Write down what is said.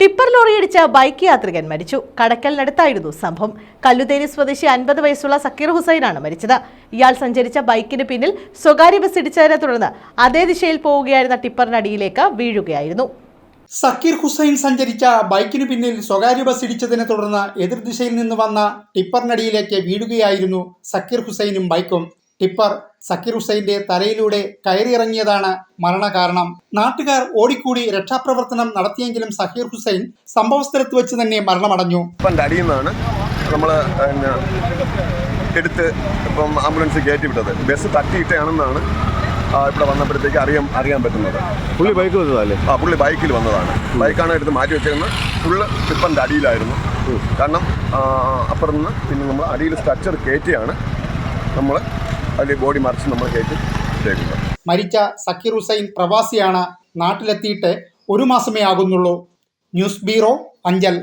Tipper ലോറിയിടിച്ച bike യാത്രികൻ മരിച്ചു. കടക്കലിനടുത്തായിരുന്നു സംഭവം. കല്ലുതേനി സ്വദേശി അൻപത് വയസ്സുള്ള സക്കീർ ഹുസൈനാണ് മരിച്ചത്. ഇയാൾ സഞ്ചരിച്ച ബൈക്കിന് പിന്നിൽ സ്വകാര്യ ബസ് ഇടിച്ചതിനെ തുടർന്ന് അതേ ദിശയിൽ പോവുകയായിരുന്ന ടിപ്പറിനടിയിലേക്ക് വീഴുകയായിരുന്നു. സക്കീർ ഹുസൈൻ സഞ്ചരിച്ച ബൈക്കിനു പിന്നിൽ സ്വകാര്യ ബസ് ഇടിച്ചതിനെ തുടർന്ന് എതിർദിശയിൽ നിന്ന് വന്ന ടിപ്പറിനടിയിലേക്ക് വീഴുകയായിരുന്നു സക്കീർ ഹുസൈനും ബൈക്കും. ടിപ്പർ സക്കീർ ഹുസൈന്റെ തലയിലൂടെ കയറിയിറങ്ങിയതാണ് മരണകാരണം. നാട്ടുകാർ ഓടിക്കൂടി രക്ഷാപ്രവർത്തനം നടത്തിയെങ്കിലും സക്കീർ ഹുസൈൻ സംഭവസ്ഥലത്ത് വെച്ച് തന്നെ മരണമടഞ്ഞു. ഇപ്പം അടിയിൽ നിന്നാണ് നമ്മൾ എടുത്ത് ഇപ്പം ആംബുലൻസ് കയറ്റി വിട്ടത്. ബസ് തട്ടിയിട്ടാണെന്നാണ് ഇവിടെ വന്നപ്പോഴത്തേക്ക് അറിയാൻ അറിയാൻ പറ്റുന്നത്. പുള്ളി ബൈക്ക് വന്നതല്ലേ? ആ പുള്ളി ബൈക്കിൽ വന്നതാണ്. ബൈക്കാണ് എടുത്ത് മാറ്റി വെച്ചിരുന്നത് ഫുള്ള് ടിപ്പറിന്റെ അടിയിലായിരുന്നു. കാരണം അപ്പുറത്ത് നിന്ന് പിന്നെ നമ്മൾ അടിയിൽ സ്ട്രക്ചർ കയറ്റിയാണ് നമ്മൾ അതിൽ ബോഡി മറിച്ച് നമ്മൾ കയറ്റി മരിച്ച സക്കീർ ഹുസൈൻ പ്രവാസിയാണ് നാട്ടിലെത്തിയിട്ട് ഒരു മാസമേ ആകുന്നുള്ളൂ. News bureau Anchal.